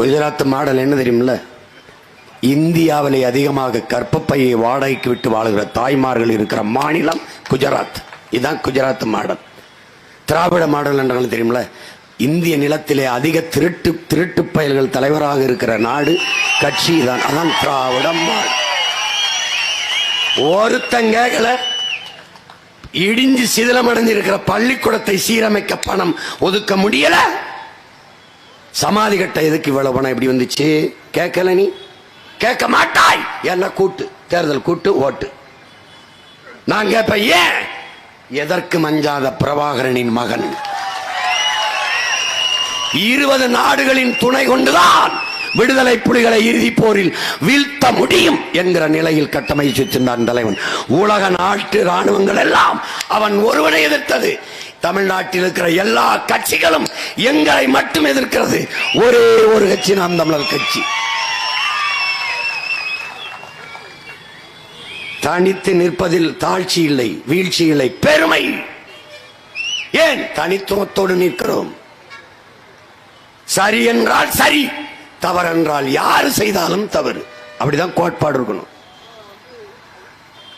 Gujarat model என்ன தெரியுமில்ல? இந்தியாவிலே அதிகமாக கற்பப்பையை வாடகைக்கு விட்டு வாழுகிற தாய்மார்கள் இருக்கிற மாநிலம் குஜராத். இதுதான் குஜராத் மாடல். திராவிட மாடல் என்றாலும் தெரியுமில்ல? இந்திய நிலத்திலே அதிக திருட்டு திருட்டு பயல்கள் தலைவராக இருக்கிற நாடு கட்சி தான் அதான் திராவிட மாடல். ஒருத்தன் இடிஞ்சு சிதிலமடைஞ்சிருக்கிற பள்ளிக்கூடத்தை சீரமைக்க பணம் ஒதுக்க முடியலை. சமாதி கட்ட எதுக்கு இவ்வளவு பணம் எப்படி வந்துச்சு? கேட்கல நீ? கேட்க மாட்டாய்! என்ன கூட்டு? தேர்தல் கூட்டு ஓட்டு. நான் கேட்பேன் ஏன்? எதற்கு மஞ்சாத பிரபாகரனின் மகன்? இருபது நாடுகளின் துணை கொண்டுதான் விடுதலை புலிகளை இறுதி போரில் வீழ்த்த முடியும் என்கிற நிலையில் கட்டமைச்சு சென்றான் தலைவன். உலக நாட்டு ராணுவங்கள் எல்லாம் அவன் ஒருவனை எதிர்த்தது. தமிழ்நாட்டில் இருக்கிற எல்லா கட்சிகளும் எங்களை மட்டும் எதிர்க்கிறது. ஒரே ஒரு கட்சி நாம் தமிழர் கட்சி. தனித்து நிற்பதில் தாழ்ச்சி இல்லை வீழ்ச்சி இல்லை பெருமை. ஏன் தனித்துவத்தோடு நிற்கிறோம்? சரி என்றால் சரி. தவறென்றால் யார் செய்தாலும் தவறு. அப்படிதான் கோட்பாடு இருக்கணும்.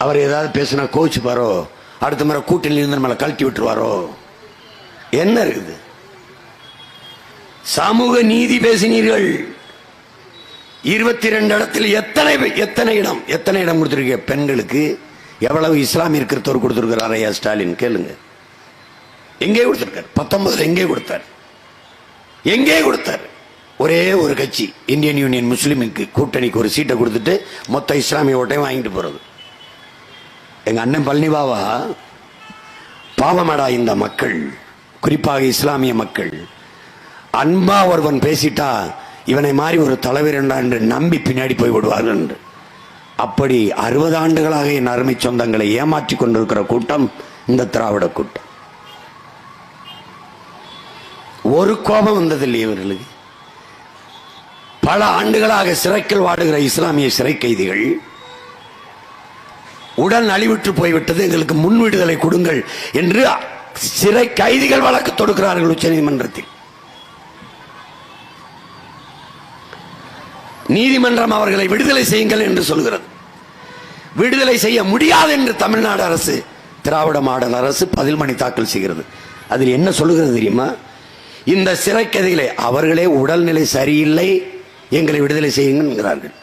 அவர் ஏதாவது பேசினா கோச்சுப்பாரோ அடுத்த முறை கூட்டில் இருந்து நம்மளை கழட்டி விட்டுருவாரோ? என்ன இருக்குது? சமூக நீதி பேசினீர்கள். இருபத்தி ரெண்டு இடத்தில் எத்தனை எத்தனை இடம் எத்தனை இடம் கொடுத்துருக்க பெண்களுக்கு எவ்வளவு இஸ்லாமிய கிறிஸ்தவர் கொடுத்துருக்கிறார் ஐயா ஸ்டாலின்? கேளுங்க. எங்கே கொடுத்துருக்கார்? பத்தொன்பதுல எங்கே கொடுத்தார்? எங்கே கொடுத்தார்? ஒரே ஒரு கட்சி இந்தியன் யூனியன் முஸ்லீமுக்கு கூட்டணிக்கு ஒரு சீட்டை கொடுத்துட்டு மொத்த இஸ்லாமிய ஓட்டையும் வாங்கிட்டு போறது. எங்க அண்ணன் பழனிபாவா பாவமடா இந்த மக்கள் குறிப்பாக இஸ்லாமிய மக்கள். அன்பா ஒருவன் பேசிட்டா இவனை மாதிரி ஒரு தலைவர் என்றா என்று நம்பி பின்னாடி போய் விடுவார்கள் என்று. அப்படி அறுபது ஆண்டுகளாக என் அருமை சொந்தங்களை ஏமாற்றி கொண்டிருக்கிற கூட்டம் இந்த திராவிட கூட்டம். ஒரு கோபம் வந்ததில்லை இவர்களுக்கு. பல ஆண்டுகளாக சிறைக்கில் வாடுகிற இஸ்லாமிய சிறை கைதிகள் உடல் நலிவுற்று போய்விட்டது. எங்களுக்கு முன் விடுதலை கொடுங்கள் என்று சிறை கைதிகள் வழக்கு தொடுக்கிறார்கள் உச்ச நீதிமன்றத்தில். நீதிமன்றம் அவர்களை விடுதலை செய்யுங்கள் என்று சொல்கிறது. விடுதலை செய்ய முடியாது என்று தமிழ்நாடு அரசு திராவிட மாடல் அரசு பதில் மணி தாக்கல் செய்கிறது. அதில் என்ன சொல்லுகிறது தெரியுமா? இந்த சிறை கைதிகளை அவர்களே உடல்நிலை சரியில்லை எங்களை விடுதலை செய்யுங்கிறார்கள் என்கிறார்கள்.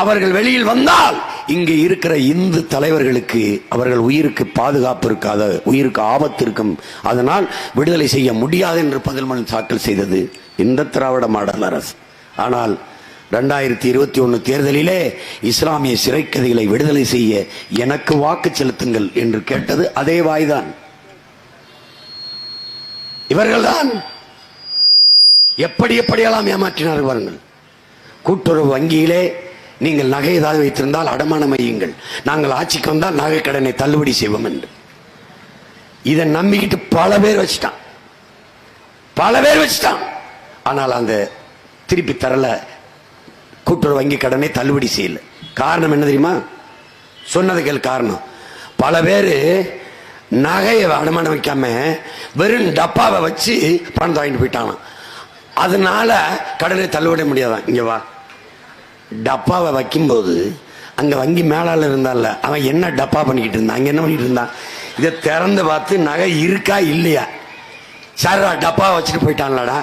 அவர்கள் வெளியில் வந்தால் இங்கு இருக்கிற இந்து தலைவர்களுக்கு அவர்கள் உயிருக்கு பாதுகாப்பு இருக்காத உயிருக்கு ஆபத்து இருக்கும். அதனால் விடுதலை செய்ய முடியாது என்று பதில் மனு தாக்கல் செய்தது இந்த திராவிட மாடல் அரசு. ஆனால் ரெண்டாயிரத்தி இருபத்தி ஒன்று தேர்தலிலே இஸ்லாமிய சிறைக்கதைகளை விடுதலை செய்ய எனக்கு வாக்கு செலுத்துங்கள் என்று கேட்டது அதே வாய்தான். இவர்கள்தான் எப்படி எப்படியெல்லாம் ஏமாற்றினார்கள் பாருங்கள். கூட்டுறவு வங்கியிலே நீங்கள் நகை ஏதாவது வைத்திருந்தால் அடமானம் வையுங்கள். நாங்கள் ஆட்சிக்கு வந்தால் நகை கடனை தள்ளுபடி செய்வோம் என்று. இதை நம்பிக்கிட்டு பல பேர் வச்சுட்டான். பல பேர் வச்சுட்டான். ஆனால் அந்த திருப்பி தரல கூட்டுறவு வங்கி கடனை தள்ளுபடி செய்யல. காரணம் என்ன தெரியுமா? சொன்னதுக்கு காரணம். பல பேர் நகையை அடமானம் வைக்காம வெறும் டப்பாவை வச்சு பணத்தை வாங்கிட்டு போயிட்டானான் அதனால கடனை தள்ளுபட முடியாதான். இங்க வா. டப்பாவை வைக்கும்போது அங்க வங்கி மேலால் இருந்தால அவன் என்ன டப்பா பண்ணிக்கிட்டு இருந்தான்? அங்க என்ன பண்ணிட்டு இருந்தான்? இதை திறந்து பார்த்து நகை இருக்கா இல்லையா? சாரா டப்பா வச்சுட்டு போயிட்டான்லடா.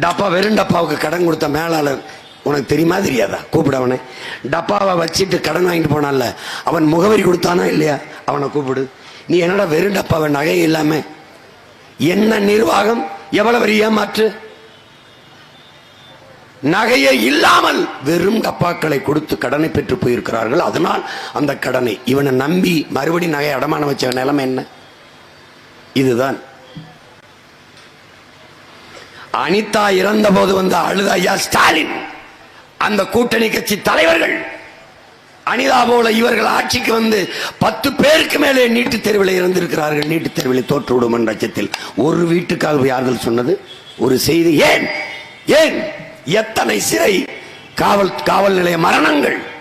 டப்பா வெறும் டப்பாவுக்கு கடன் கொடுத்த மேலாளர் உனக்கு தெரியுமா தெரியாதா கூப்பிட அவனை. டப்பாவை வச்சுட்டு கடன் வாங்கிட்டு போனான்ல அவன் முகவரி கொடுத்தானா இல்லையா? அவனை கூப்பிடு. நீ என்னடா வெறும் டப்பாவை நகை இல்லாம என்ன நிர்வாகம்? எவ்வளவு ஏமாற்று? நகையை இல்லாமல் வெறும் டப்பாக்களை கொடுத்து கடனை பெற்று போயிருக்கிறார்கள். அதனால் அந்த கடனை இவனை நம்பி மறுபடி நகை அடமானம் வச்ச நிலைமை என்ன? இதுதான். அனிதா இறந்த போது வந்த அழுத ஐயா ஸ்டாலின் அந்த கூட்டணி கட்சி தலைவர்கள் அனிதா போல இவர்கள் ஆட்சிக்கு வந்து பத்து பேருக்கு மேலே நீட்டுத் தேர்வில் இருந்திருக்கிறார்கள் நீட்டுத் தேர்வில் தோற்றுவிடும் என்ற அச்சத்தில் ஒரு வீட்டுக்காக யார்கள் சொன்னது? ஒரு செய்தி. ஏன்? ஏன்? எத்தனை சிறை காவல் காவல் நிலைய மரணங்கள்?